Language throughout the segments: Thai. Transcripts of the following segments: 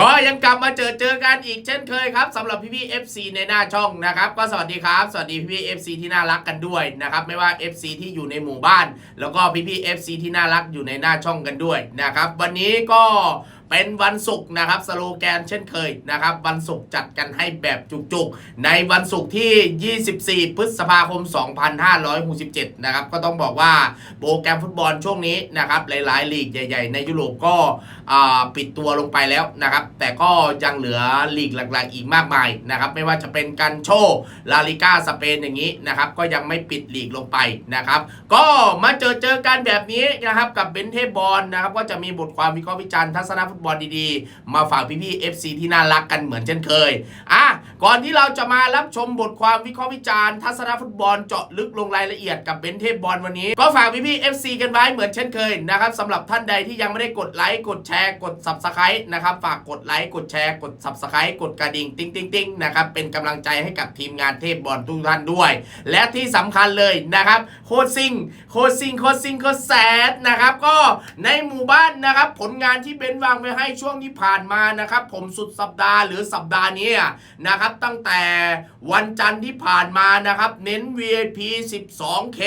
ก็ยังกลับมาเจอเจอกันอีกเช่นเคยครับสำหรับพี่พี่ๆ FC ในหน้าช่องนะครับ ก็สวัสดีครับ สวัสดีพี่พี่ๆ FC ที่น่ารักกันด้วยนะครับ ไม่ว่า FC ที่อยู่ในหมู่บ้าน แล้วก็พี่พี่ๆ FC ที่น่ารักอยู่ในหน้าช่องกันด้วยนะครับ วันนี้ก็ เป็นวันศุกร์นะครับสโลแกนเช่นเคยนะครับ วันศุกร์จัดกันให้แบบจุกๆ ในวันศุกร์ที่ 24 พฤษภาคม 2567 นะครับ ก็ต้องบอกว่าโปรแกรมฟุตบอลช่วงนี้นะครับ หลายๆลีกใหญ่ ๆ ในยุโรปก็ปิดตัวลงไปแล้วนะครับ แต่ก็ยังเหลือลีกหลักๆ อีกมากมายนะครับ ไม่ว่าจะเป็นกันโชลาลิก้าสเปนอย่างนี้นะครับ ก็ยังไม่ปิดลีกลงไปนะครับ ก็มาเจอเจอกันแบบนี้นะครับกับเบนเทบอลนะครับ ก็จะมีบทความวิเคราะห์วิจารณ์ทัศนฟุตบอลดีๆ มาฝากพี่ๆ FC ที่น่ารักกันเหมือนเช่นเคยอะก่อนที่เราจะมารับชมบทความวิเคราะห์วิจารณ์ทัศนฟุตบอลเจาะลึกลงรายละเอียดกับเบนเทบอลวันนี้ ก็ฝากพี่ๆ FC กันไว้เหมือนเช่นเคยนะครับสำหรับท่านใดที่ยังไม่ได้กดไลค์กดแชร์กด Subscribe นะครับฝากกดไลค์กดแชร์กด Subscribe กดกระดิ่งติ๊งติ๊งติ๊งนะครับเป็นกำลังใจให้กับทีมงานเทพบอลทุกท่านด้วย และที่สำคัญเลยนะครับโคชซิงโคชซิงโคชซิงโคชแซดนะครับก็ในหมู่บ้านนะครับผลงานที่เบนวางไว้ให้ช่วงที่ผ่านมานะครับ ผมสุดสัปดาห์หรือสัปดาห์นี้นะครับ ตั้งแต่วันจันทร์ที่ผ่านมานะครับ เน้น VIP 12K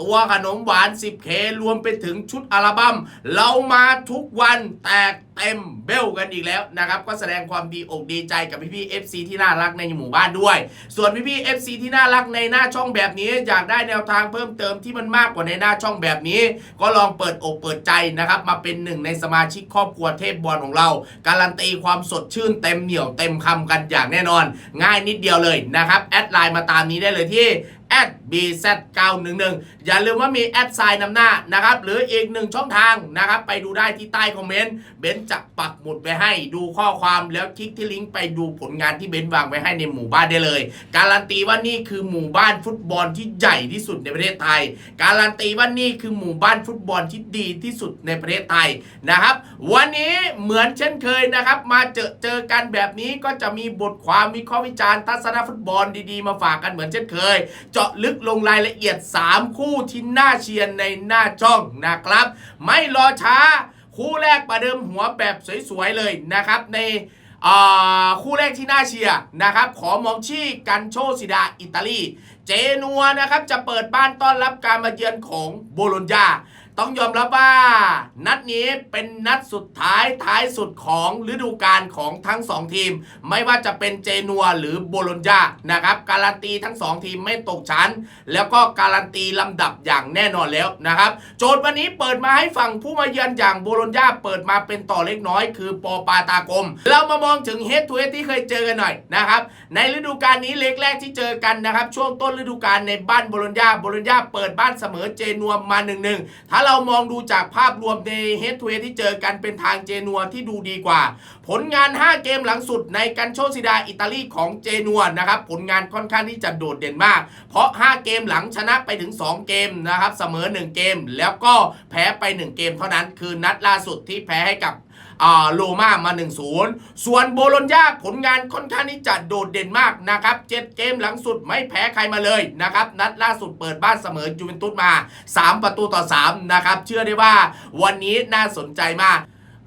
ตัวขนมหวาน 10K รวมไปถึงชุดอัลบั้มเรามาทุกวันแตกเต็มเบลกันอีกแล้วนะครับ ก็แสดงความดีอกดีใจกับพี่ๆ FC ที่น่ารักในหมู่บ้านด้วย ส่วนพี่ๆ FC ที่น่ารักในหน้าช่องแบบนี้ อยากได้แนวทางเพิ่มเติมที่มันมากกว่าในหน้าช่องแบบนี้ ก็ลองเปิดอกเปิดใจนะครับ มาเป็นหนึ่งในสมาชิกครอบครัวเทพบอลของเรา การันตีความสดชื่นเต็มเหนียวเต็มคำกันอย่างแน่นอน ง่ายนิดเดียวเลยนะครับ แอดไลน์มาตามนี้ได้เลยที่ @bz911 อย่าลืมว่ามีแอดไซน์นำหน้านะครับหรืออีกหนึ่งช่องทางนะครับไปดูได้ที่ใต้คอมเมนต์เบนจะปักหมุดไปให้ดูข้อความแล้วคลิกที่ลิงก์ไปดูผลงานที่เบนวางไว้ให้ในหมู่บ้านได้เลย การันตีว่านี่คือหมู่บ้านฟุตบอลที่ใหญ่ที่สุดในประเทศไทย การันตีว่านี่คือหมู่บ้านฟุตบอลที่ดีที่สุดในประเทศไทยนะครับ วันนี้เหมือนเช่นเคยนะครับ มาเจอเจอกันแบบนี้ก็จะมีบทความวิเคราะห์วิจารณ์ทัศนฟุตบอลดีๆ มาฝากกันเหมือนเช่นเคยจาะลึกลงรายละเอียด 3 คู่ที่น่าเชียร์ในหน้าช่องนะครับ ไม่รอช้า คู่แรกประเดิมหัวแบบสวยๆเลยนะครับ ในคู่แรกที่น่าเชียร์นะครับ ขอมองชี่กันโชซิดาอิตาลี เจนัวนะครับจะเปิดบ้านต้อนรับการมาเยือนของโบโลญญาต้องยอมรับว่า นัดนี้เป็นนัดสุดท้ายท้ายสุดของฤดูกาลของทั้งสองทีม ไม่ว่าจะเป็นเจนัวหรือโบโลญญานะครับการันตีทั้งสองทีมไม่ตกชั้น แล้วก็การันตีลำดับอย่างแน่นอนแล้วนะครับ โจทย์วันนี้เปิดมาให้ฝั่งผู้มาเยือนอย่างโบโลญญาเปิดมาเป็นต่อเล็กน้อยคือปอปาตากลมเรามามองถึงเฮดทูเฮดที่เคยเจอกันหน่อยนะครับในฤดูกาลนี้เล็กแรกที่เจอกันนะครับช่วงต้นฤดูกาลในบ้านโบโลญญาโบโลญญาเปิดบ้านเสมอเจนัวมา1นหนึ่งถ้าเรามองดูจากภาพรวมในเฮดทูเฮดที่เจอกันเป็นทางเจนัวที่ดูดีกว่า ผลงาน 5 เกมหลังสุดในกันโชซิดาอิตาลีของเจนัวนะครับผลงานค่อนข้างที่จะโดดเด่นมาก เพราะ 5 เกมหลังชนะไปถึง 2 เกมนะครับเสมอ 1 เกม แล้วก็แพ้ไป 1 เกมเท่านั้นคือนัดล่าสุดที่แพ้ให้กับโลมามา 1-0 ส่วนโบโลญญาผลงานค่อนข้างที่จะโดดเด่นมากนะครับเจ็ดเกมหลังสุดไม่แพ้ใครมาเลยนะครับนัดล่าสุดเปิดบ้านเสมอยูเวนตุสมา 3 ประตูต่อ 3 นะครับ เชื่อได้ว่าวันนี้น่าสนใจมาก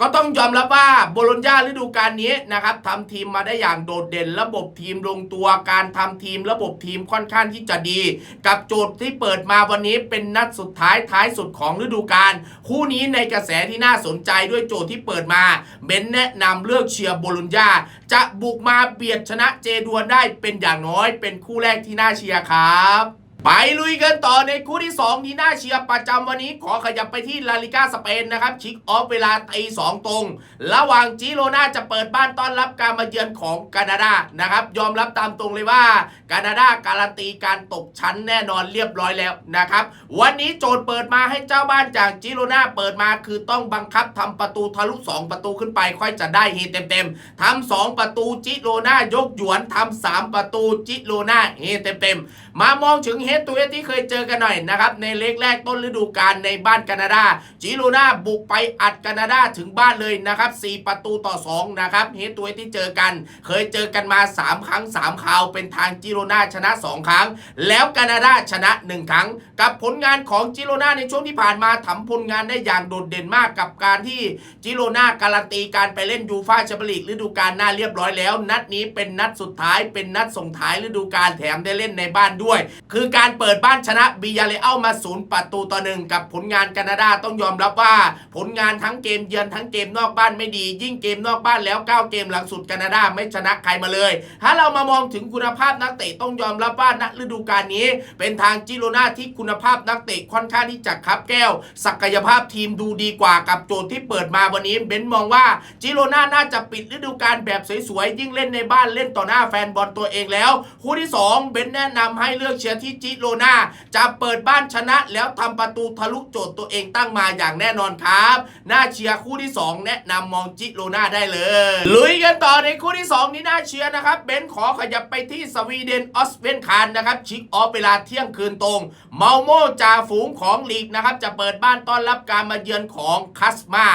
ก็ต้องยอมรับว่าโบโลญญาฤดูกาลนี้นะครับทำทีมมาได้อย่างโดดเด่น ระบบทีมลงตัวการทำทีม ระบบทีมค่อนข้างที่จะดี กับโจทย์ที่เปิดมาวันนี้เป็นนัดสุดท้ายท้ายสุดของฤดูกาลคู่นี้ในกระแสที่น่าสนใจด้วยโจทย์ที่เปิดมาเบนแนะนำเลือกเชียร์โบโลญญาจะบุกมาเบียดชนะเจดวนได้เป็นอย่างน้อย เป็นคู่แรกที่น่าเชียร์ครับ ไปลุยกันต่อในคู่ที่ 2 ที่น่าเชียร์ประจำวันนี้ขอขยับไปที่ลาลิกาสเปนนะครับ ชิกออฟเวลาตีสองตรง ระหว่างจิโรนาจะเปิดบ้านต้อนรับการมาเยือนของกานาดานะครับ ยอมรับตามตรงเลยว่ากานาดาการันตีการตกชั้นแน่นอนเรียบร้อยแล้วนะครับ วันนี้โจทย์เปิดมาให้เจ้าบ้านจากจิโรนาเปิดมาคือต้องบังคับทำประตูทะลุ 2 ประตูขึ้นไป ค่อยจะได้เฮเต็มๆทำสองประตูจิโรนายกหยวนทำสามประตูจิโรนาเฮเต็มๆมามองถึงเฮดตูเฮดที่เคยเจอกันหน่อยนะครับ ในเล็กแรกต้นฤดูกาลในบ้านแคนาดาจิโรนาบุกไปอัดแคนาดาถึงบ้านเลยนะครับ 4 ประตูต่อ 2 นะครับเฮดตูเฮดที่เจอกัน เคยเจอกันมา 3 ครั้ง 3 คราว เป็นทางจิโรนาชนะ 2 ครั้ง แล้วแคนาดาชนะ 1 ครั้ง กับผลงานของจิโรนาในช่วงที่ผ่านมาทำผลงานได้อย่างโดดเด่นมากกับการที่จิโรนาการันตีการไปเล่นยูฟ่าแชมเปี้ยนลีกฤดูกาลหน้าเรียบร้อยแล้ว นัดนี้เป็นนัดสุดท้ายเป็นนัดส่งท้ายฤดูกาลแถมได้เล่นในบ้านด้วย คือการเปิดบ้านชนะบิยาเลเอัลมาศูนย์ประตูต่อหนึ่งกับผลงานแคนาดาต้องยอมรับว่า ผลงานทั้งเกมเยือนทั้งเกมนอกบ้านไม่ดี ยิ่งเกมนอกบ้านแล้ว 9 เกมหลังสุดแคนาดาไม่ชนะใครมาเลย ถ้าเรามามองถึงคุณภาพนักเตะต้องยอมรับว่าณฤดูกาลนี้ เป็นทางจิโรนาที่คุณภาพนักเตะค่อนข้างที่จะคับแก้ว ศักยภาพทีมดูดีกว่ากับโจทย์ที่เปิดมาวันนี้เบนมองว่าจิโรนาน่าจะปิดฤดูกาลแบบสวยๆยิ่งเล่นในบ้านเล่นต่อหน้าแฟนบอลตัวเองแล้ว คู่ที่สองเบนแนะนำให้เลือกเชียร์ที่จิิโรนาจะเปิดบ้านชนะแล้วทำประตูทะลุโจทย์ตัวเองตั้งมาอย่างแน่นอนครับน่าเชียร์คู่ที่สองแนะนำมองจิโรนาได้เลย ลุยกันต่อในคู่ที่สองนี้น่าเชียร์นะครับเบนขอขยับไปที่สวีเดนออสเวนคานนะครับชิกออฟเวลาเที่ยงคืนตรง เมาโมจ่าฝูงของลีกนะครับจะเปิดบ้านต้อนรับการมาเยือนของคัสมา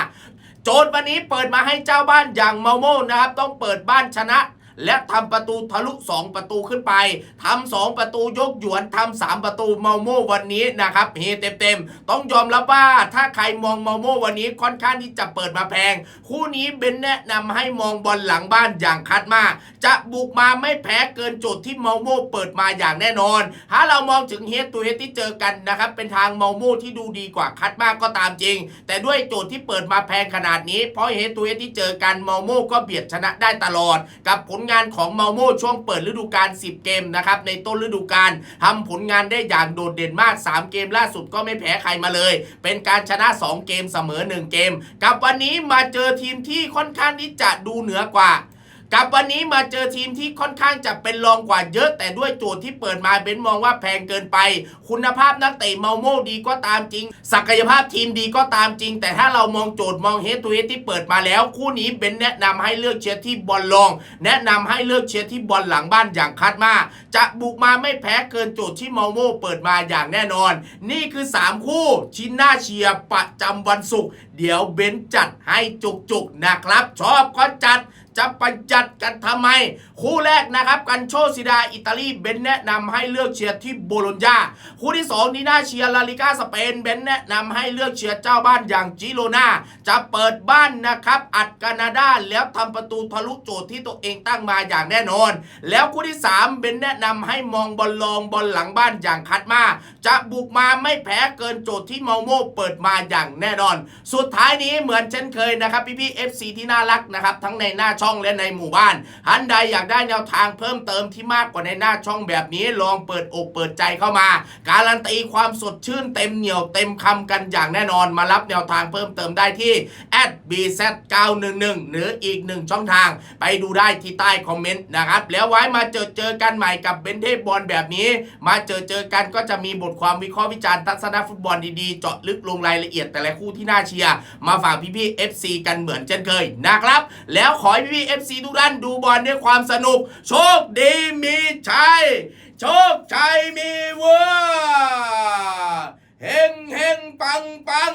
โจทย์วันนี้เปิดมาให้เจ้าบ้านอย่างเมาโมนะครับต้องเปิดบ้านชนะ และทำประตูทะลุ 2 ประตูขึ้นไปทำ2ประตูยกหยวนทำ3ประตูเมาโมวันนี้นะครับเฮเต็มๆ ต้องยอมรับว่าถ้าใครมองเมาโมวันนี้ค่อนข้างที่จะเปิดมาแพง คู่นี้เบนแนะนำให้มองบอลหลังบ้านอย่างคัดมาก จะบุกมาไม่แพ้เกินโจทย์ที่เมาโมเปิดมาอย่างแน่นอน ถ้าเรามองถึงเฮดตูเฮดที่เจอกันนะครับเป็นทางเมาโมที่ดูดีกว่าคัดมากก็ตามจริง แต่ด้วยโจทย์ที่เปิดมาแพงขนาดนี้เพราะเฮดตูเฮดที่เจอกันเมาโมก็เบียดชนะได้ตลอดกับผลงานของเมาโมช่วงเปิดฤดูกาล 10 เกมนะครับในต้นฤดูกาลทำผลงานได้อย่างโดดเด่นมาก 3 เกมล่าสุดก็ไม่แพ้ใครมาเลย เป็นการชนะ 2 เกมเสมอ 1 เกม กับวันนี้มาเจอทีมที่ค่อนข้างที่จะดูเหนือกว่า กับวันนี้มาเจอทีมที่ค่อนข้างจะเป็นรองกว่าเยอะ แต่ด้วยโจทย์ที่เปิดมาเบนมองว่าแพงเกินไป คุณภาพนักเตะเมาโม่ดีก็ตามจริง ศักยภาพทีมดีก็ตามจริง แต่ถ้าเรามองโจทย์มองเฮดทูเฮดที่เปิดมาแล้ว คู่นี้เบนแนะนำให้เลือกเชียร์ที่บอลลอง แนะนำให้เลือกเชียร์ที่บอลหลังบ้านอย่างคัดมาจะบุกมาไม่แพ้เกินโจทย์ที่เมาโม่เปิดมาอย่างแน่นอน นี่คือ 3 คู่ชิ้นหน้าเชียร์ประจำวันศุกร์เดี๋ยวเบนจัดให้จุกๆนะครับ ชอบก็จัด จะประหยัดกันทำไม คู่แรกนะครับ กันโชซิดาอิตาลีเบนแนะนำให้เลือกเชียร์ที่โบโลญญาคู่ที่2นี่น่าเชียร์ลาลิก้าสเปนเบนแนะนำให้เลือกเชียร์เจ้าบ้านอย่างจิโรนาจะเปิดบ้านนะครับ อัดกานาดาแล้วทำประตูทะลุโจทย์ที่ตัวเองตั้งมาอย่างแน่นอน แล้วคู่ที่ 3 เบนแนะนำให้มองบอลลองบอลหลังบ้านอย่างคัดมา จะบุกมาไม่แพ้เกินโจทย์ที่เมาโมเปิดมาอย่างแน่นอน สุดท้ายนี้เหมือนเช่นเคยนะครับพี่พี่ๆ FC ที่น่ารักนะครับทั้งในหน้าช่องและในหมู่บ้านท่านใดอยากได้แนวทางเพิ่มเติมที่มากกว่าในหน้าช่องแบบนี้ลองเปิดอกเปิดใจเข้ามา การันตีความสดชื่นเต็มเหนียวเต็มคำกันอย่างแน่นอนมารับแนวทางเพิ่มเติมได้ที่ @bz911 หรืออีกหนึ่งช่องทาง ไปดูได้ที่ใต้คอมเมนต์นะครับ แล้วไว้มาเจอเจอกันใหม่กับเบนเทพบอลแบบนี้ มาเจอเจอกันก็จะมีบทความวิเคราะห์วิจารณ์ทัศนฟุตบอลดีๆ เจาะลึกลงรายละเอียดแต่ละคู่ที่น่าเชียร์มาฝากพี่ๆ FC กันเหมือนเช่นเคยนะครับ แล้วขอให้พี่ๆ FC ทุกท่านดูบอลด้วยความสนุก โชคดีมีชัยโชคชัยมีเวอร์เฮงเฮงปังปัง